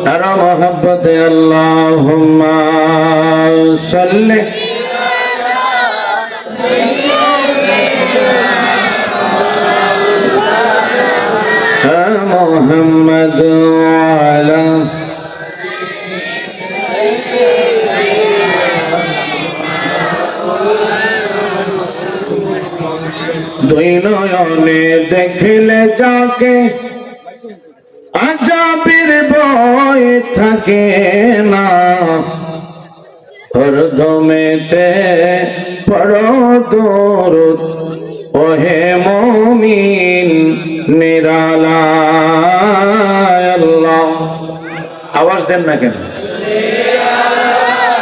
আর মোহাম্মদ আল্লাহুম্মা সাল্লি يا محمد وعلى দুই নয়নে দেখলে যাকে আজাবির বই থাকে না হরদমেতে পড়ো দরুদ ওহে মমিন নিরালায় আল্লাহ আওয়াজ দেন না কেন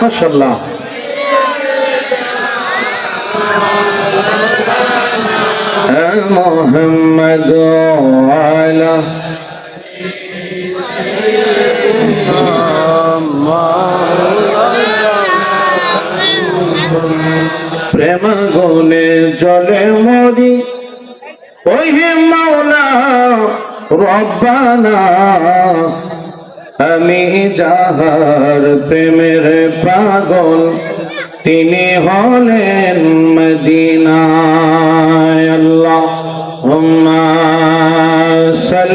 মাশাল্লাহ محمد وعلى প্রেম গুনে জলে মরি। ওই মাওলা, রব্বানা, আমি যাহার প্রেমের পাগল, তিনি হলেন মদিনায় আল্লাহ সাল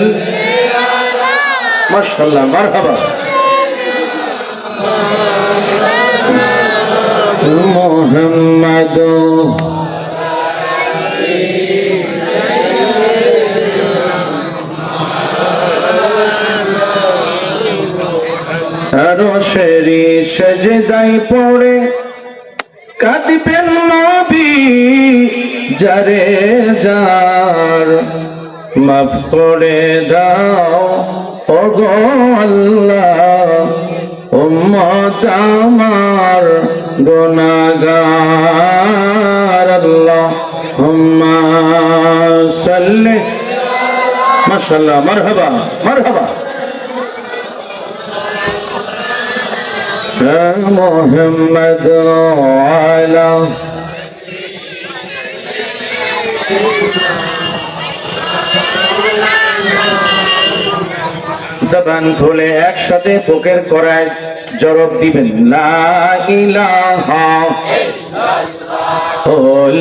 মাশাআল্লাহ মারহাবা। মোহাম্মদ আরও শেরি সেজদাই পড়ে কাঁদিবেন নবী যারে যার মাফ করে দাও। ওগো আল্লাহ উম্মত আমার গুনাহগার আল্লাহ হুম্মা সাল্লি মাশাআল্লাহ মারহাবা মারহাবা يا محمد وعلى জবান খুলে একসাথে বুকের করায় জরব দিবেন লা ইলাহা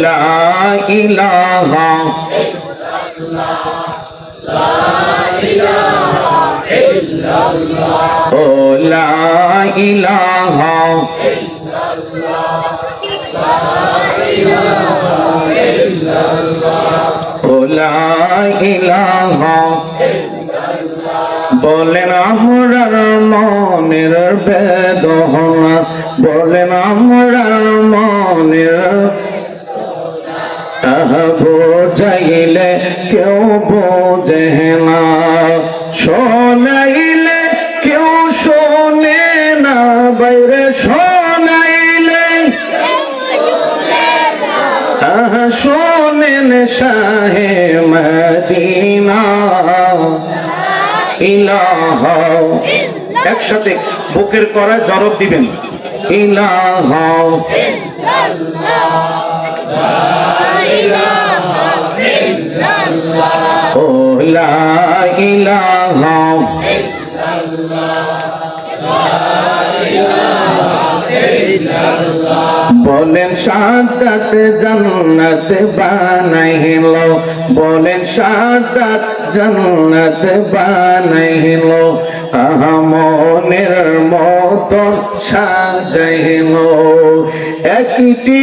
লা লা লা বলেন আমরার মনের বেদনা বলেন আমরার মনের বোঝাইলে কেউ বোঝে না, শোনাইলে কেউ শোনে না, বাইরে শোনাইলে শোনেন শাহে মদিনা ইলাহ। একসাথে বুকের করা জরব দিবেন। ইলাহ। ও লা ইলাহা। বলেন, সাদাত জান্নাত বানাইল। বলেন, সাদাত জান্নাত বানাইল। মনের মতন সাজাইল। একটি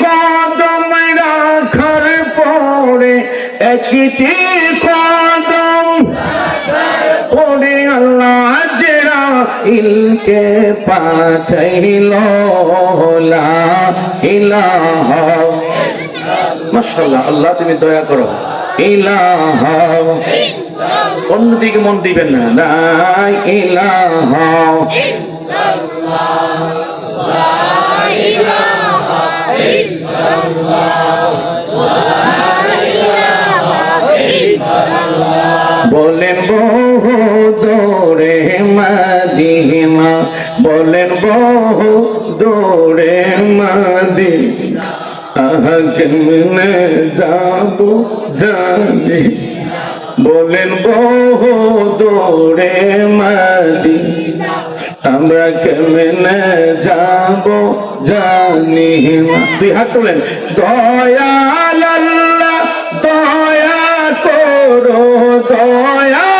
কদম রাখার পরে, একটি কদম ওরে আল্লাহ জেরা ইলকে পাঠাইল আল্লাহ তুমি দয়া করো। ইলাহা অন্যদিকে মন দিবেন না। বলেন বহু দৌড়ে মাদিনা। বলেন, বহু দৌড়ে মাদিনা। যাব জানি। বলেন, বহু দূরে মাদি আমরা কেমনে যাব জানি দুই হাত তোলেন। দয়াল দয়া করো দয়াল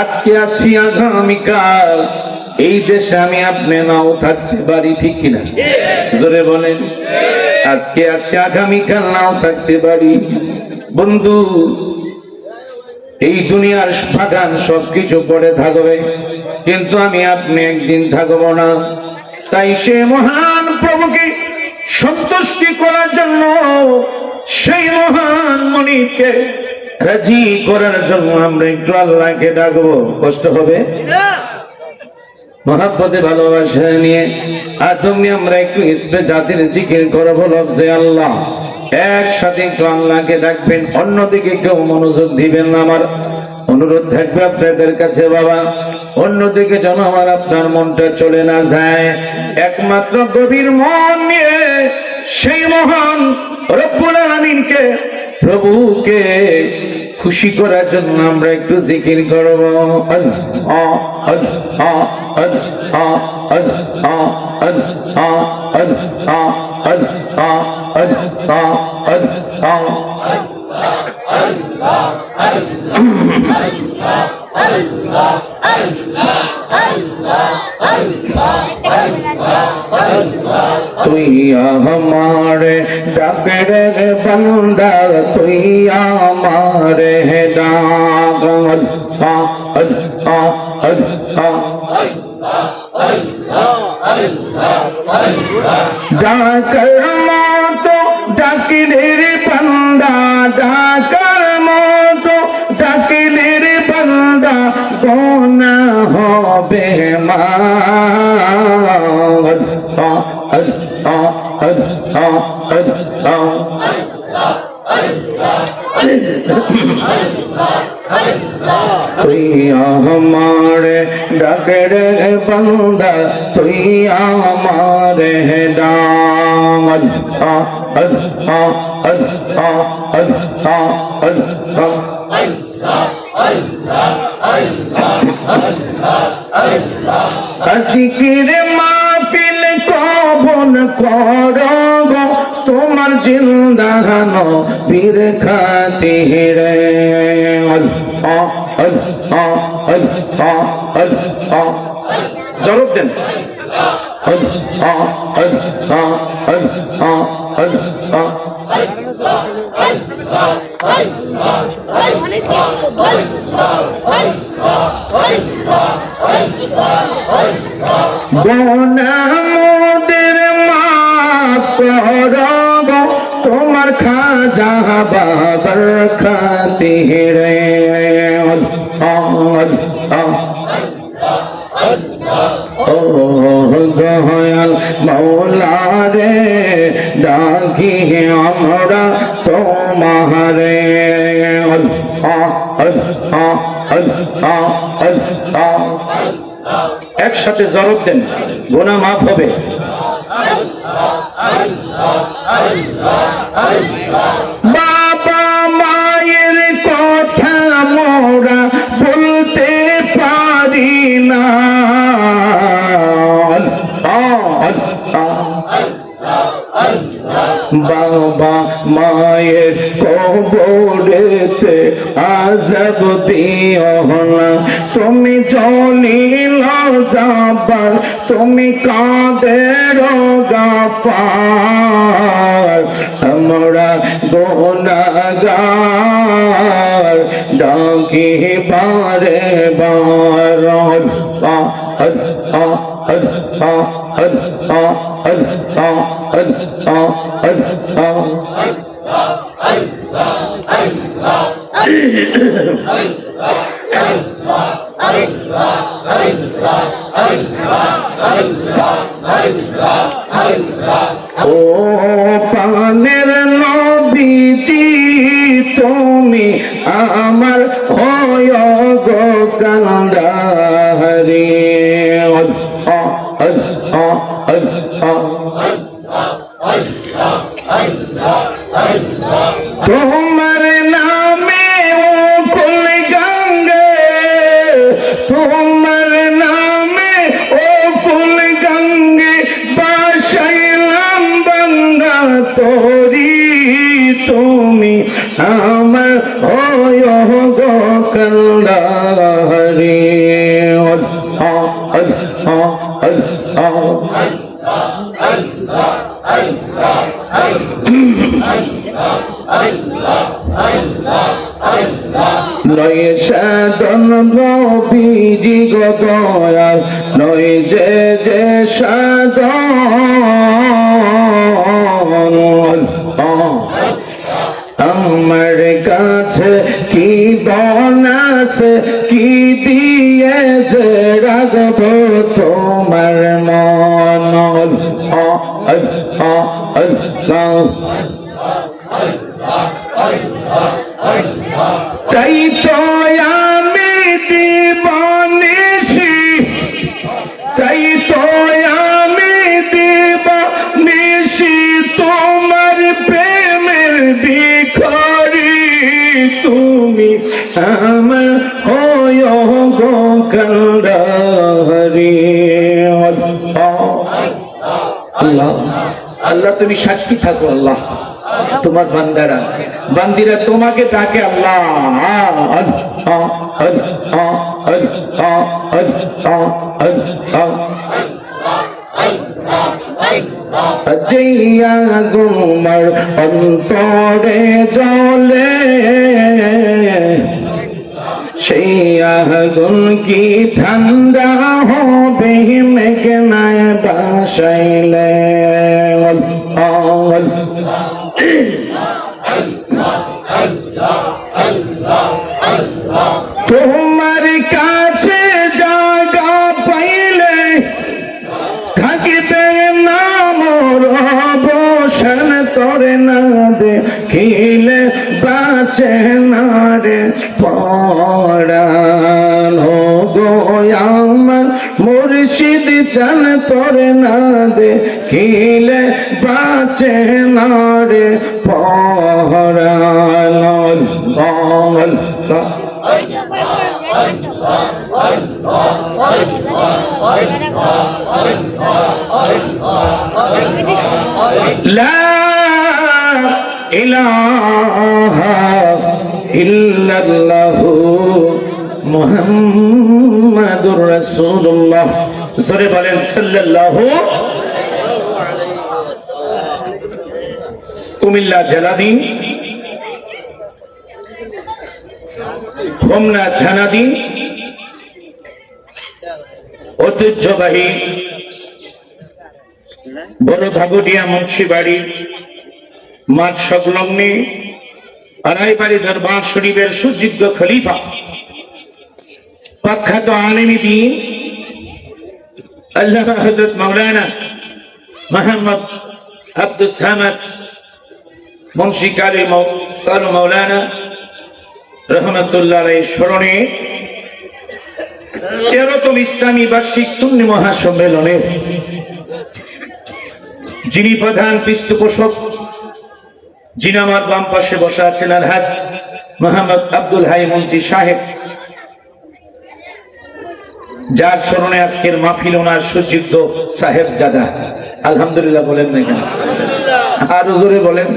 আজকে আছি আগামীকাল। এই দেশে আমি আপনি নাও থাকতে পারি, ঠিক কিনা? জোরে বলেন। আজকে আছি আগামীকাল নাও থাকতে পারি। বন্ধু, এই দুনিয়ার বাগান সবকিছু পড়ে থাকবে, কিন্তু আমি আপনি একদিন থাকব না। তাই সে মহান প্রভুকে সন্তুষ্টি করার জন্য সেই মহান মনিকে রাজি করার জন্য আমরা একটু আল্লাহকে ডাকবো। কষ্ট হবে? মহাপদে ভালোবাসা নিয়ে আর তুমি আমরা একটু ইসবে জাতির জিকির করব লফজে আল্লাহ। একসাথে একটু আল্লাহকে ডাকবেন, অন্যদিকে কেউ মনোযোগ দিবেন না আমার। অনুরোধ থাকবে আপনাদের কাছে বাবা। অন্যদিকে যেন আমার আপনার মনটা চলে না যায়। একমাত্র গভীর মন নিয়ে সেই মহান রব্বুল আলামিনকে প্রভুকে খুশি করার জন্য আমরা একটু জিকির করব। আল্লাহ। তুই আমার ডাকের বন্দা, তুই আমার ডাগল ডাকর মতো ডাকিলের বন্দা, ডাকর মতো ডাকিলের বন্দা কোন হবে তুই আমার ডাকে রে বন্দা তুই আমার ডাম আল্লাহ আল্লাহ আল্লাহ আল্লাহ আল্লাহ জিকির মাহফিল কবন কর তোমার জিন্দা হানো বীর খাতে রে জরব দেন। হ্যাঁ হ্যাঁ হ্যাঁ হ্যাঁ হ্যাঁ গুণামোদের মা করব তোমার খাজা বাবার খাতে রে দয়াল মৌলা রে ডাকি আমরা তো একসাথে জরব দেন গোনা মাফ হবে বাবা মায়ের কথা মোরা বলতে পারি না আল্লাহ আল্লাহ বাবা মায়ের কবরেতে আজব দিও না। তুমি জলিল যাবার তুমি কাঁদের গাফার আমরা গোনাগার, ডাকি বারে বার আল্লাহ ও পানের নবীজি তুমি আমার হয় গো কান্দারি তোমার নামে ও কুল গঙ্গে, তোমার নামে ও কুল গঙ্গে বাসাইলাম বন্দা তোরি। তুমি আমার হয় গো কন্দারি নয় সাধন নবীজি গো দয়াল নয় যে যে সাধন আমার কাছে কি বনাসে কি দিয়ে যে রাখব তোমার মন? তাই তো আমি দিবানিসি তাই তো আল্লাহ, তুমি সাক্ষী থাকো আল্লাহ। তোমার বান্দারা, বান্দিরা তোমাকে ডাকে আল্লাহ। জইয়া গুমার অন্তরে জলে, সেই আগুন কি ঠান্ডা হবে, মেঘনায় বাসাইলে? না দে খিলে বাঁচে না রে। পড়ান গো আমার মুর্শিদ চান তোরে না দে খিলে বাঁচে না রে। পড়ান لا কুমিল্লা জেলাদিন হোমনা ধ্যানাদিন ঐতিহ্যবাহী বড় ভাগুটিয়া মুন্সিবাড়ি মাঠ সংলগ্নে আড়াইবাড়ি দরবার শরীফের সুযোগ্য খলিফা, প্রখ্যাত আলেমী দিন, আল্লাহ হজরত মৌলানা মোহাম্মদ আব্দুল সামাদ মুন্সি কালী মৌলানা রহমতুল্লাহ স্মরণে তেরোতম ইসলামী বার্ষিক মহাসম্মেলনের যিনি প্রধান পৃষ্ঠপোষক যিনি আমার বাম পাশে বসা আছেন আলহাজ মোহাম্মদ আব্দুল হাই মন্ত্রী সাহেব যার স্মরণে আজকের মাহফিল ওনার সুযোগ্য সাহেব জাদা আলহামদুলিল্লাহ বলেন না কেন? আরও জোরে বলেন।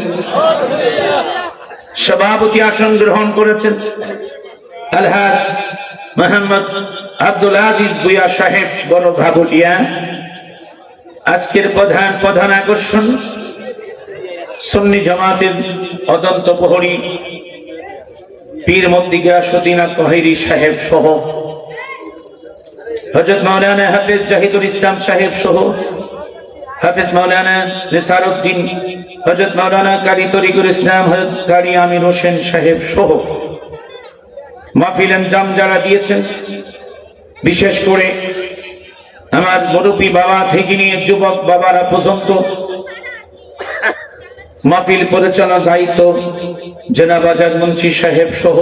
সভাপতি আসন গ্রহণ করেছেন। আলহাজ মোহাম্মদ আব্দুল আজিজ বুয়া সাহেব বড় ভাগটিয়া আজকের প্রধান প্রধান আকর্ষণ সন্নি জামাতের অদন্ত প্রহরী, পীর মদ্দিগা সদিনা তহিরি সাহেব সহ হজরত মাওলানা হাফিজ জাহিদুল ইসলাম সাহেব সহ, হাফিজ মাওলানা নিসারউদ্দিন হজরত মাওলানা কারি তরিকুল ইসলাম হজরত কারি আমির হোসেন সাহেব সহ, মাহফিল জাম যারা দিয়েছেন, বিশেষ করে আমার মুরব্বী বাবা থেকে নিয়ে যুবক বাবারা পর্যন্ত মাহফিল পরিচালনা দায়িত্ব জেনাবাজার মুন্সি সাহেব সহ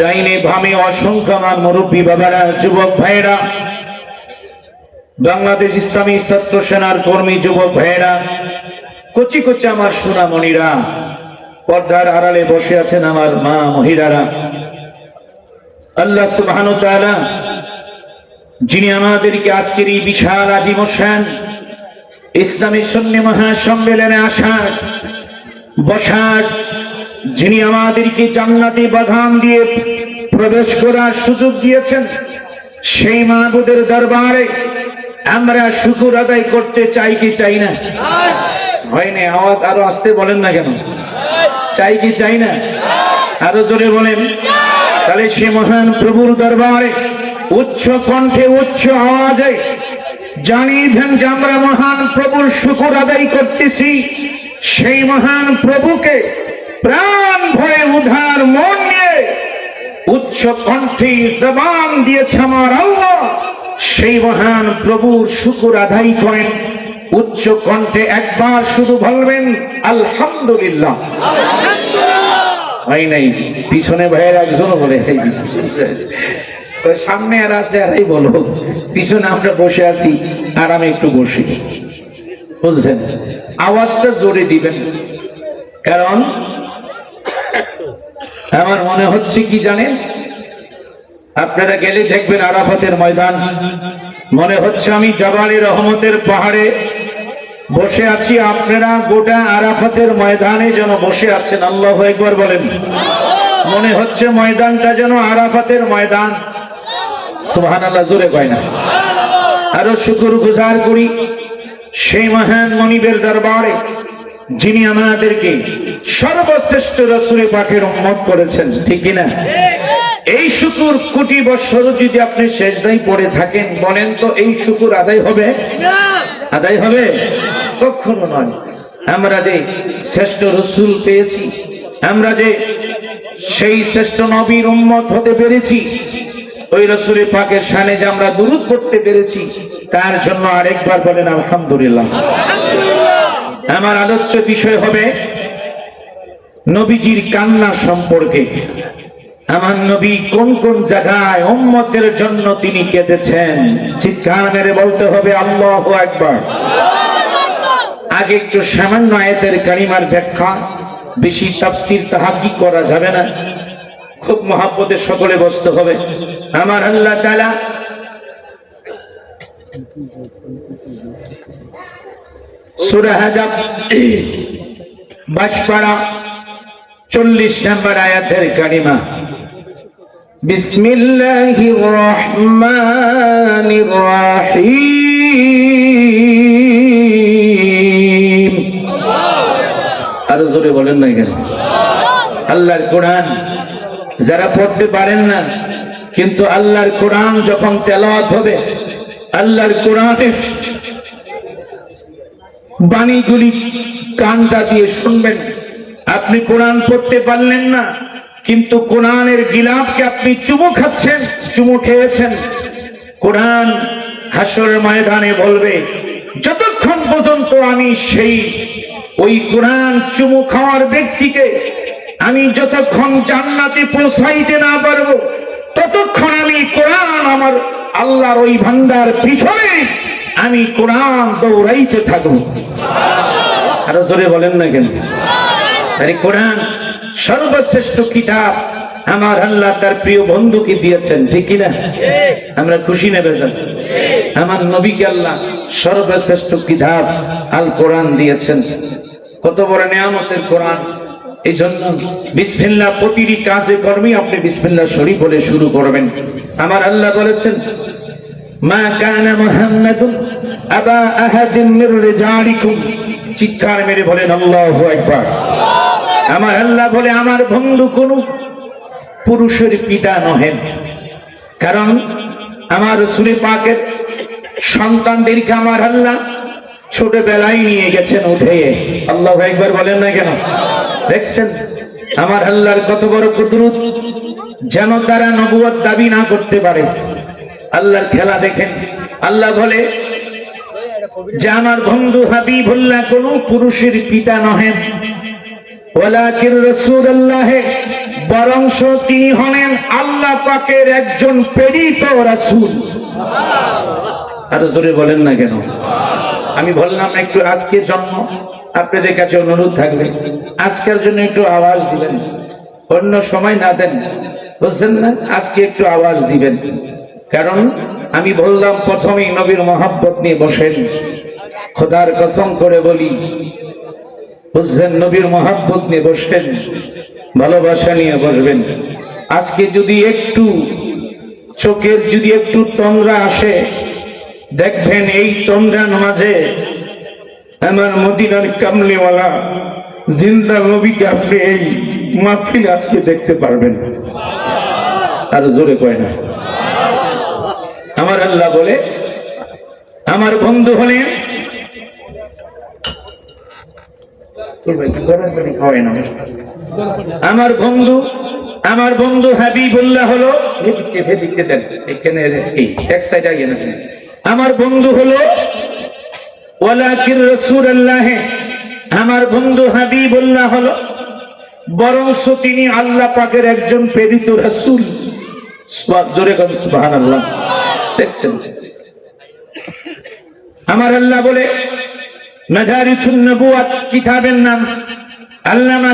ডাইনে ভামে অসংখ্য আমার মুরব্বী বাবারা, যুবক ভাইয়েরা, বাংলাদেশ ইসলামী ছাত্র সেনার কর্মী, যুবক ভাইয়েরা, কচি কচি আমার সোনামণিরা, পর্দার আড়ালে বসে আছেন আমার মা মহিলারা। আল্লাহ সুবহান যিনি আমাদেরকে আজকের এই বিশাল আজিমসান ইসলামী সন্নি মহাসম্মেলনে আসার বসার যিনি আমাদেরকে জান্নাতি বাগান দিয়ে প্রবেশ করার সুযোগ দিয়েছেন, সেই মাহবুদের দরবারে আমরা শুকুর আদায় করতে চাই কি চাই না? হয়নি, আওয়াজ আরও আসতে বলেন না কেন? চাই কি চাই না? আরও জোরে বলেন। তাহলে সে মহান প্রভুর দরবারে উচ্চ কণ্ঠে উচ্চ আওয়াজে জানিয়ে দেন যে আমরা মহান প্রভুর শুকুর আদায় করতেছি। সেই মহান প্রভুকে প্রাণ ভরে উধার মন নিয়ে উচ্চ কণ্ঠে জবান দিয়েছে আমার আল্লাহ। সেই মহান প্রভুর শুকুর আদায় করেন। উচ্চ কণ্ঠে একবার শুধু বলবেন, আলহামদুলিল্লাহ। হয় নাই? পিছনে ভাইয়ের একজন বলে সামনে আর আছে, আরই বলো। পিছনে আমরা বসে আছি, আর আমি একটু বসি। বুঝছেন? আওয়াজটা জোরে দিবেন। কারণ আমার মনে হচ্ছে কি জানেন? আপনারা গেলে দেখবেন আরাফাতের ময়দান। মনে হচ্ছে আমি জবালি রহমতের পাহাড়ে বসে আছি, আপনারা গোটা আরাফাতের ময়দানে যেন বসে আছেন। আল্লাহ একবার বলেন। মনে হচ্ছে ময়দানটা যেন আরাফাতের ময়দান। সুহান জোরে কয় না। আরও শুকুর গুজার করি, সেই মহান মনিবের দরবারে, যিনি আমাদেরকে সর্বশ্রেষ্ঠ রসুল পাখের উন্মত করেছেন, ঠিক কিনা? এই শুকুর কোটি বছর যদি আপনি শেষদাই পড়ে থাকেন, বলেন তো এই শুকুর আদায় হবে? আদায় হবে? কখনো নয়। আমরা যে শ্রেষ্ঠ রসুল পেয়েছি, আমরা যে সেই শ্রেষ্ঠ নবীর উম্মত হতে পেরেছি ওই রসুল পাকের সানে যে আমরা দূরত করতে পেরেছি তার জন্য আরেকবার বলেন আলহামদুলিল্লাহ। আমার আলোচ্য বিষয় হবে নবীজির কান্না সম্পর্কে। আমার নবী কোন কোন জায়গায় উম্মতের জন্য তিনি কেঁদেছেন? চিৎকার মেরে বলতে হবে আল্লাহ একবার আগে একটু সামান্য আয়াতের কারিমার ব্যাখ্যা বেশি তাফসির তাহা কি করা যাবে না। খুব মহাব্বতের সকলে বসতে হবে। আমার আল্লাহ তাআলা সূরা হাজাব বাসপাড়া চল্লিশ নম্বর আয়াতের কারিমা। বিসমিল্লাহির রহমানির রহিম। আরও জোরে বলেন না কেন আল্লাহর কোরআন যারা পড়তে পারেন না কিন্তু আল্লাহর কোরআন যখন তেলাওয়াত হবে, আল্লাহর কোরআনের বাণীগুলি কানটা দিয়ে শুনবেন। আপনি কোরআন পড়তে পারলেন না, কিন্তু কোরআনের গিলাপকে আপনি চুমু খাচ্ছেন, চুমু খেয়েছেন। কোরআন হাসর ময়দানে বলবে, যতক্ষণ পর্যন্ত আমি সেই ওই কোরআন চুমু খাওয়ার ব্যক্তিকে আমি যতক্ষণ জান্নাতে পৌঁছাইতে না পারব ততক্ষণ আমি কোরআন আমার আল্লাহর ওই ভান্ডার পিছনে আমি কোরআন দৌড়াইতে থাকব। আরও জোরে বলেন না কেন? আরে কোরআন সর্বশ্রেষ্ঠ কিতাব আমার আল্লাহ তার প্রিয় বন্ধুকে দিয়েছেন, ঠিক কিনা আমরা খুশি নেবে আমার নবীকে আল্লাহ সর্বশ্রেষ্ঠ কিতাব আল কোরআন দিয়েছেন। কত বড় নিয়ামতের কোরআন। এই জন্য প্রতিটি কাজে কর্মী আপনি বিসমিল্লাহ শরীফ বলে শুরু করবেন। আমার আল্লাহ বলেছেন চিৎকার মেরে বলেন আমার আল্লাহ বলে, আমার বন্ধু কোন পুরুষের পিতা নহেন। কারণ আমার রসুল পাকের সন্তানদেরকে আমার আল্লাহ ছোটবেলায় নিয়ে গেছেন উঠে। আল্লাহ একবার বলেন না কেন? দেখছেন? আমার আল্লাহর কত বড় কুদরত, যেন তারা নবুয়ত দাবি না করতে পারে। আল্লাহর খেলা দেখেন। আল্লাহ বলে, যে আমার বন্ধু হাবিবুল্লাহ কোন পুরুষের পিতা নহে তিনি হলেন আল্লাহ পাকের একজন প্রেরিত রাসূল। আর জোরে বলেন না কেন? আমি বললাম, একটু আজকে জন্ম। আপনাদের কাছে অনুরোধ থাকবে। আজকের জন্য একটু আওয়াজ দিবেন। অন্য সময় না দেন। বুঝছেন না? আজকে একটু আওয়াজ দিবেন। কারণ আমি বললাম, প্রথমেই নবীর মহাব্বত নিয়ে বসেন। খোদার কসম করে বলি, বুঝছেন? নবীর মহাব্বত নিয়ে বসেন ভালোবাসা নিয়ে বসবেন। আজকে যদি একটু চোখের যদি একটু তন্দ্রা আসে, দেখবেন এই তন্দ্রার মাঝে আমার মদিনার কামলিওয়ালা জিন্দা নবীকে আপনি এই মাহফিল আজকে দেখতে পারবেন। আর জোরে কয় না। আমার আল্লাহ বলে আমার বন্ধু হলেন আমার বন্ধু আমার বন্ধু হাবিবুল্লাহ হলো দেন। এখানে এক সাইড আগে না আমার বন্ধু হলো আমার বন্ধু হাবিবুল্লাহ হলো, বরংস তিনি আল্লাহ পাকের একজন প্রেরিত রাসূল। দেখছেন? আমার আল্লাহ বলে কিতাবের নাম, আল্লামা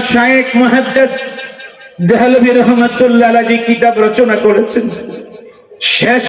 আলাইহি কিতাব রচনা করেছেন। শেষ